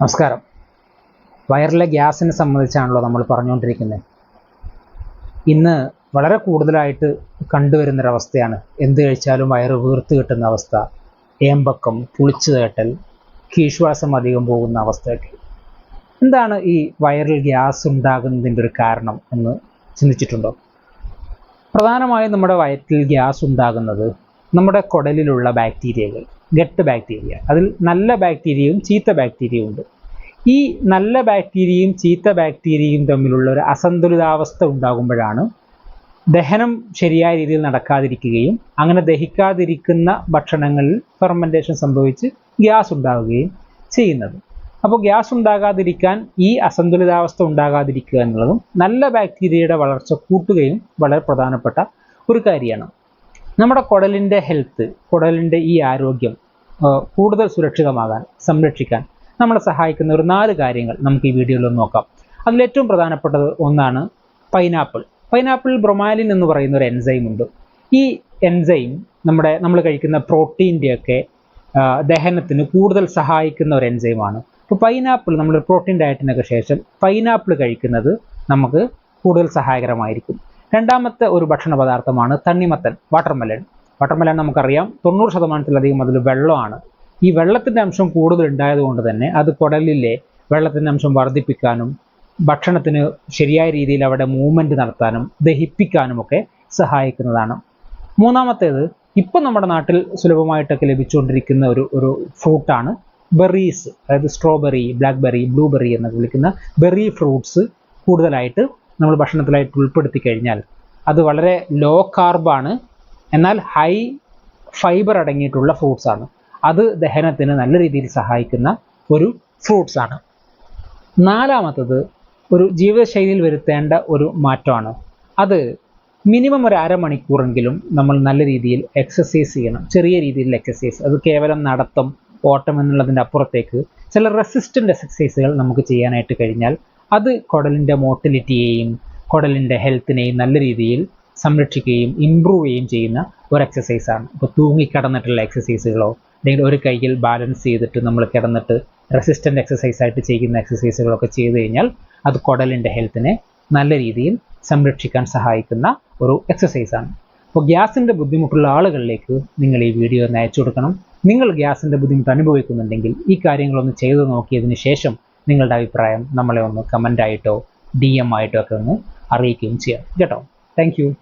നമസ്കാരം. വയറിലെ ഗ്യാസിനെ സംബന്ധിച്ചാണല്ലോ നമ്മൾ പറഞ്ഞുകൊണ്ടിരിക്കുന്നത്. ഇന്ന് വളരെ കൂടുതലായിട്ട് കണ്ടുവരുന്നൊരവസ്ഥയാണ് എന്ത് കഴിച്ചാലും വയറ് വീർത്ത് കിട്ടുന്ന അവസ്ഥ ഏമ്പക്കം പുളിച്ചു തേട്ടൽ കീശ്വാസം അധികം പോകുന്ന അവസ്ഥയൊക്കെ. എന്താണ് ഈ വയറിൽ ഗ്യാസ് ഉണ്ടാകുന്നതിന്റെ ഒരു കാരണം എന്ന് ചിന്തിച്ചിട്ടുണ്ടോ? പ്രധാനമായും നമ്മുടെ വയറ്റിൽ ഗ്യാസ് ഉണ്ടാകുന്നത് നമ്മുടെ കുടലിലുള്ള ബാക്ടീരിയകൾ. Gut bacteria. അതിൽ നല്ല ബാക്ടീരിയയും ചീത്ത ബാക്ടീരിയയും ഉണ്ട്. ഈ നല്ല ബാക്ടീരിയയും ചീത്ത ബാക്ടീരിയയും തമ്മിലുള്ള ഒരു അസന്തുലിതാവസ്ഥ ഉണ്ടാകുമ്പോഴാണ് ദഹനം ശരിയായ രീതിയിൽ നടക്കാതിരിക്കുകയും അങ്ങനെ ദഹിക്കാതിരിക്കുന്ന ഭക്ഷണങ്ങളിൽ ഫെർമെന്റേഷൻ സംഭവിച്ച് ഗ്യാസ് ഉണ്ടാവുകയും ചെയ്യുന്നത്. അപ്പോൾ ഗ്യാസ് ഉണ്ടാകാതിരിക്കാൻ ഈ അസന്തുലിതാവസ്ഥ ഉണ്ടാകാതിരിക്കുക എന്നുള്ളതും നല്ല ബാക്ടീരിയയുടെ വളർച്ച കൂട്ടുകയും വളരെ പ്രധാനപ്പെട്ട ഒരു കാര്യമാണ്. നമ്മുടെ കുടലിന്റെ ഹെൽത്ത് കുടലിന്റെ ഈ ആരോഗ്യം കൂടുതൽ സുരക്ഷിതമാകാൻ സംരക്ഷിക്കാൻ നമ്മളെ സഹായിക്കുന്ന ഒരു നാല് കാര്യങ്ങൾ നമുക്ക് ഈ വീഡിയോയിൽ നോക്കാം. അതിലേറ്റവും പ്രധാനപ്പെട്ടത് ഒന്നാണ് പൈനാപ്പിൾ പൈനാപ്പിളിൽ ബ്രൊമാലിൻ എന്ന് പറയുന്ന ഒരു എൻസൈം ഉണ്ട്. ഈ എൻസൈം നമ്മുടെ നമ്മൾ കഴിക്കുന്ന പ്രോട്ടീന്റെയൊക്കെ ദഹനത്തിന് കൂടുതൽ സഹായിക്കുന്ന ഒരു എൻസൈമാണ് അപ്പോൾ പൈനാപ്പിൾ നമ്മൾ പ്രോട്ടീൻ ഡയറ്റിനൊക്കെ ശേഷം പൈനാപ്പിൾ കഴിക്കുന്നത് നമുക്ക് കൂടുതൽ സഹായകരമായിരിക്കും. രണ്ടാമത്തെ ഒരു ഭക്ഷണ പദാർത്ഥമാണ് തണ്ണിമത്തൻ വാട്ടർമെലൺ വാട്ടർമെലൺ നമുക്കറിയാം. തൊണ്ണൂറ് ശതമാനത്തിലധികം അതിൽ വെള്ളമാണ്. ഈ വെള്ളത്തിന്റെ അംശം കൂടുതൽ ഉണ്ടായതുകൊണ്ട് തന്നെ അത് കുടലിലെ വെള്ളത്തിന്റെ അംശം വർദ്ധിപ്പിക്കാനും ഭക്ഷണത്തിന് ശരിയായ രീതിയിൽ അവിടെ മൂവ്മെന്റ് നടത്താനും ദഹിപ്പിക്കാനും ഒക്കെ സഹായിക്കുന്നതാണ്. മൂന്നാമത്തേത് ഇപ്പം നമ്മുടെ നാട്ടിൽ സുലഭമായിട്ടൊക്കെ ലഭിച്ചുകൊണ്ടിരിക്കുന്ന ഒരു ഒരു ഫ്രൂട്ടാണ് ബെറീസ് അതായത് സ്ട്രോബെറി ബ്ലാക്ക്ബെറി ബ്ലൂബെറി എന്നൊക്കെ വിളിക്കുന്ന ബെറി ഫ്രൂട്ട്സ് കൂടുതലായിട്ട് നമ്മൾ ഭക്ഷണത്തിലായിട്ട് ഉൾപ്പെടുത്തി കഴിഞ്ഞാൽ അത് വളരെ ലോ കാർബാണ് എന്നാൽ ഹൈ ഫൈബർ അടങ്ങിയിട്ടുള്ള ഫ്രൂട്ട്സ് ആണ്. അത് ദഹനത്തിന് നല്ല രീതിയിൽ സഹായിക്കുന്ന ഒരു ഫ്രൂട്ട്സ് ആണ്. നാലാമത്തത് ഒരു ജീവിതശൈലിയിൽ വരുത്തേണ്ട ഒരു മാറ്റമാണ്. അത് മിനിമം ഒരു അരമണിക്കൂറെങ്കിലും നമ്മൾ നല്ല രീതിയിൽ എക്സസൈസ് ചെയ്യണം. ചെറിയ രീതിയിൽ എക്സസൈസ് അത് കേവലം നടത്തം ഓട്ടം എന്നുള്ളതിന്റെ അപ്പുറത്തേക്ക് ചില റെസിസ്റ്റന്റ് എക്സസൈസുകൾ നമുക്ക് ചെയ്യാനായിട്ട് കഴിഞ്ഞാൽ അത് കുടലിന്റെ മോട്ടിലിറ്റിയെയും കുടലിന്റെ ഹെൽത്തിനെയും നല്ല രീതിയിൽ സംരക്ഷിക്കുകയും ഇമ്പ്രൂവ് ചെയ്യുകയും ചെയ്യുന്ന ഒരു എക്സസൈസാണ് ഇപ്പോൾ തൂങ്ങിക്കിടന്നിട്ടുള്ള എക്സസൈസുകളോ അല്ലെങ്കിൽ ഒരു കൈയിൽ ബാലൻസ് ചെയ്തിട്ട് നമ്മൾ കിടന്നിട്ട് റെസിസ്റ്റന്റ് എക്സസൈസ് ആയിട്ട് ചെയ്യുന്ന എക്സസൈസുകളൊക്കെ ചെയ്തു കഴിഞ്ഞാൽ അത് കുടലിന്റെ ഹെൽത്തിനെ നല്ല രീതിയിൽ സംരക്ഷിക്കാൻ സഹായിക്കുന്ന ഒരു എക്സസൈസാണ് അപ്പോൾ ഗ്യാസിന്റെ ബുദ്ധിമുട്ടുള്ള ആളുകളിലേക്ക് നിങ്ങൾ ഈ വീഡിയോ ഒന്ന് അയച്ചു കൊടുക്കണം. നിങ്ങൾ ഗ്യാസിന്റെ ബുദ്ധിമുട്ട് അനുഭവിക്കുന്നുണ്ടെങ്കിൽ ഈ കാര്യങ്ങളൊന്ന് ചെയ്തു നോക്കിയതിന് ശേഷം നിങ്ങളുടെ അഭിപ്രായം നമ്മളെ ഒന്ന് കമന്റായിട്ടോ ഡി എം ആയിട്ടോ ഒക്കെ ഒന്ന് അറിയിക്കുകയും ചെയ്യാം. കേട്ടോ? Thank you.